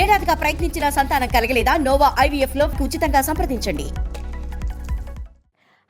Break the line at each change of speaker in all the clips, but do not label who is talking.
ఏడాదిగా ప్రయత్నించిన సంతానం కలగలేదా? నోవా ఐవీఎఫ్లో ఉచితంగా సంప్రదించండి.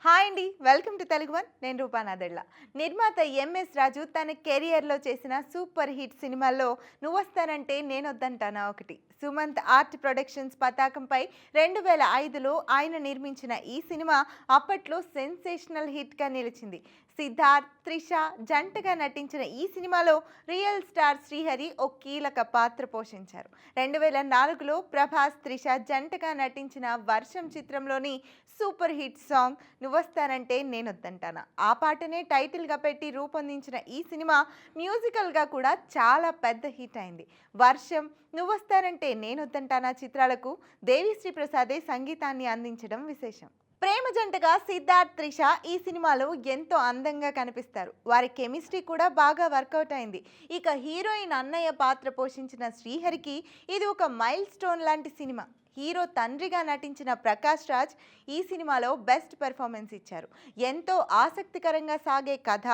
హాయ్ అండి. Welcome to Telugu one. నేను రూపానాదెళ్ళ నిర్మాత ఎంఎస్ రాజు తన కెరియర్లో చేసిన సూపర్ హిట్ సినిమాల్లో నువ్వు వస్తానంటే నేను వద్దంటానా ఒకటి. సుమంత్ ఆర్ట్ ప్రొడక్షన్స్ పతాకంపై రెండు వేల ఐదులో ఆయన నిర్మించిన ఈ సినిమా అప్పట్లో సెన్సేషనల్ హిట్గా నిలిచింది. సిద్ధార్థ్ త్రిష జంటగా నటించిన ఈ సినిమాలో రియల్ స్టార్ శ్రీహరి ఓ కీలక పాత్ర పోషించారు. రెండు వేల నాలుగులో ప్రభాస్ త్రిష జంటగా నటించిన వర్షం చిత్రంలోని super hit song Nuvvostanante Nenoddantana. ఆ పాటనే టైటిల్గా పెట్టి రూపొందించిన ఈ సినిమా మ్యూజికల్గా కూడా చాలా పెద్ద హిట్ అయింది. వర్షం నువ్వొస్తానంటే నేనొద్దంటానా చిత్రాలకు? దేవిశ్రీ ప్రసాదే సంగీతాన్ని అందించడం విశేషం. ప్రేమ జంటగా సిద్ధార్థ్ త్రిష ఈ సినిమాలో ఎంతో అందంగా కనిపిస్తారు. వారి కెమిస్ట్రీ కూడా బాగా వర్కౌట్ అయింది. ఇక హీరోయిన్ అన్నయ్య పాత్ర పోషించిన శ్రీహరికి ఇది ఒక మైల్ స్టోన్ లాంటి సినిమా. హీరో తండ్రిగా నటించిన ప్రకాష్ రాజ్ ఈ సినిమాలో బెస్ట్ పెర్ఫార్మెన్స్ ఇచ్చారు. ఎంతో ఆసక్తికరంగా సాగే కథ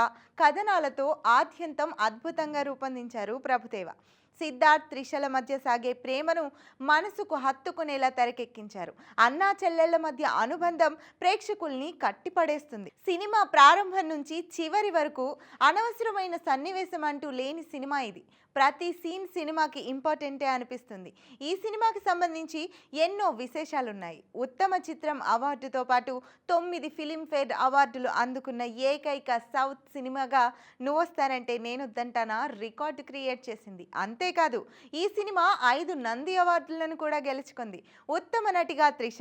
కథనాలతో ఆద్యంతం అద్భుతంగా రూపొందించారు ప్రభుదేవ. సిద్ధార్థ్ త్రిషల మధ్య సాగే ప్రేమను మనసుకు హత్తుకునేలా తెరకెక్కించారు. అన్నా చెల్లెళ్ళ మధ్య అనుబంధం ప్రేక్షకుల్ని కట్టిపడేస్తుంది. సినిమా ప్రారంభం నుంచి చివరి వరకు అనవసరమైన సన్నివేశం అంటూ లేని సినిమా ఇది. ప్రతి సీన్ సినిమాకి ఇంపార్టెంటే అనిపిస్తుంది. ఈ సినిమాకి సంబంధించి ఎన్నో విశేషాలున్నాయి. ఉత్తమ చిత్రం అవార్డుతో పాటు తొమ్మిది ఫిలింఫేర్ అవార్డులు అందుకున్న ఏకైక సౌత్ సినిమాగా నువ్వొస్తానంటే నేను వద్దంటానా రికార్డు క్రియేట్ చేసింది. అంతే అంతేకాదు ఈ సినిమా ఐదు నంది అవార్డులను కూడా గెలుచుకుంది. ఉత్తమ నటిగా త్రిష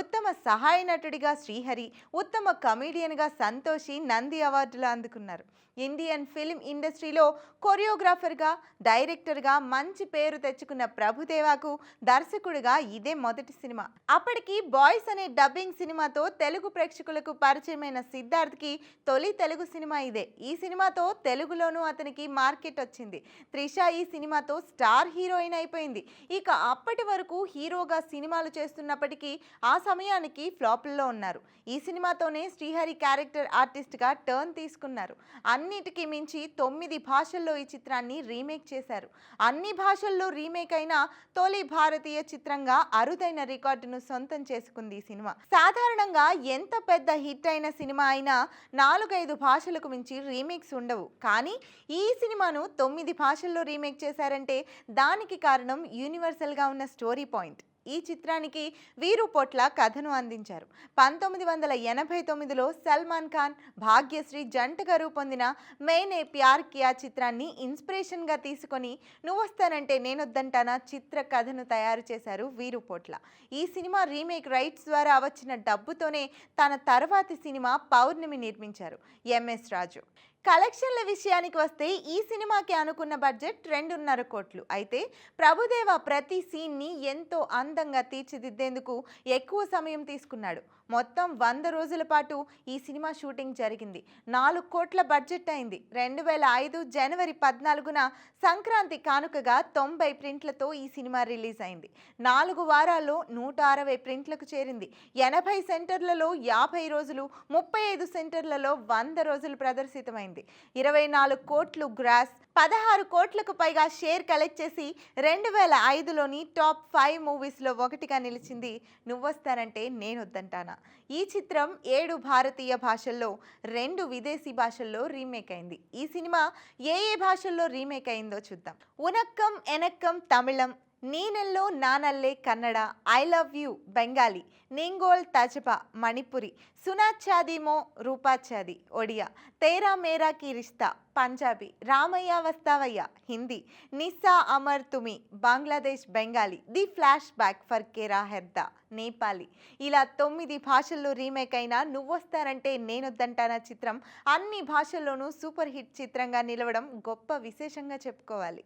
ఉత్తమ సహాయ నటుడిగా శ్రీహరి ఉత్తమ కమీడియన్గా సంతోషి నంది అవార్డులు అందుకున్నారు. ఇండియన్ ఫిల్మ్ ఇండస్ట్రీలో కొరియోగ్రాఫర్గా డైరెక్టర్గా మంచి పేరు తెచ్చుకున్న ప్రభుదేవాకు దర్శకుడిగా ఇదే మొదటి సినిమా. అప్పటికి బాయ్స్ అనే డబ్బింగ్ సినిమాతో తెలుగు ప్రేక్షకులకు పరిచయమైన సిద్ధార్థ్కి తొలి తెలుగు సినిమా ఇదే. ఈ సినిమాతో తెలుగులోనూ అతనికి మార్కెట్ వచ్చింది. త్రిష ఈ సినిమా సినిమాతో స్టార్ హీరోయిన్ అయిపోయింది. ఇక అప్పటి వరకు హీరోగా సినిమాలు చేస్తున్నప్పటికీ ఆ సమయానికి ఫ్లాపుల్లో ఉన్నారు. ఈ సినిమాతోనే శ్రీహరి క్యారెక్టర్ ఆర్టిస్ట్గా టర్న్ తీసుకున్నారు. అన్నిటికీ మించి తొమ్మిది భాషల్లో ఈ చిత్రాన్ని రీమేక్ చేశారు. అన్ని భాషల్లో రీమేక్ అయిన తొలి భారతీయ చిత్రంగా అరుదైన రికార్డును సొంతం చేసుకుంది ఈ సినిమా. సాధారణంగా ఎంత పెద్ద హిట్ అయిన సినిమా అయినా నాలుగైదు భాషలకు మించి రీమేక్స్ ఉండవు. కానీ ఈ సినిమాను తొమ్మిది భాషల్లో రీమేక్ చేశారు చేశారంటే దానికి కారణం యూనివర్సల్గా ఉన్న స్టోరీ పాయింట్ ఈ చిత్రానికి వీరు పొట్ల కథను అందించారు. పంతొమ్మిది వందల ఎనభై తొమ్మిదిలో సల్మాన్ ఖాన్ భాగ్యశ్రీ జంటగా రూపొందిన మేనే ప్యార్ కియా చిత్రాన్ని ఇన్స్పిరేషన్గా తీసుకొని నువ్వొస్తానంటే నేనొద్దంటానా? చిత్ర కథను తయారు చేశారు వీరు పొట్ల. ఈ సినిమా రీమేక్ రైట్స్ ద్వారా వచ్చిన డబ్బుతోనే తన తర్వాతి సినిమా పౌర్ణమి నిర్మించారు ఎంఎస్ రాజు. కలెక్షన్ల విషయానికి వస్తే ఈ సినిమాకి అనుకున్న బడ్జెట్ రెండున్నర కోట్లు. అయితే ప్రభుదేవ ప్రతి సీన్ని ఎంతో అందంగా తీర్చిదిద్దేందుకు ఎక్కువ సమయం తీసుకున్నాడు. మొత్తం వంద రోజుల పాటు ఈ సినిమా షూటింగ్ జరిగింది. నాలుగు కోట్ల బడ్జెట్ అయింది. రెండు వేల ఐదు జనవరి పద్నాలుగున సంక్రాంతి కానుకగా తొంభై ప్రింట్లతో ఈ సినిమా రిలీజ్ అయింది. నాలుగు వారాల్లో నూట అరవై ప్రింట్లకు చేరింది. ఎనభై సెంటర్లలో యాభై రోజులు ముప్పై ఐదు సెంటర్లలో వంద రోజులు ప్రదర్శితమైంది. ఇరవై నాలుగు కోట్లు గ్రాస్ పదహారు కోట్లకు పైగా షేర్ కలెక్ట్ చేసి రెండు వేల ఐదులోని టాప్ ఫైవ్ మూవీస్ మూవీస్లో ఒకటిగా నిలిచింది నువ్వొస్తానంటే నేనొద్దంటానా. ఈ చిత్రం ఏడు భారతీయ భాషల్లో రెండు విదేశీ భాషల్లో రీమేక్ అయింది. ఈ సినిమా ఏ ఏ భాషల్లో రీమేక్ అయిందో చూద్దాం. Unakkum Enakkum Tamil Neenello Naanalle Kannada I love you Bengali Ningol Tajaba Manipuri Sunachhadimo Rupachhadi Odia Tera Mera Ki Rishta Punjabi Ramaiya Vastavaiya Hindi Nissa Amar తుమి Bangladesh Bengali the flash back for కేరా హెర్దా Nepali. ఇలా తొమ్మిది భాషల్లో remake అయిన నువ్వొస్తారంటే నేనొద్దంటానా చిత్రం? అన్ని భాషల్లోనూ సూపర్ హిట్ చిత్రంగా నిలవడం గొప్ప విశేషంగా చెప్పుకోవాలి.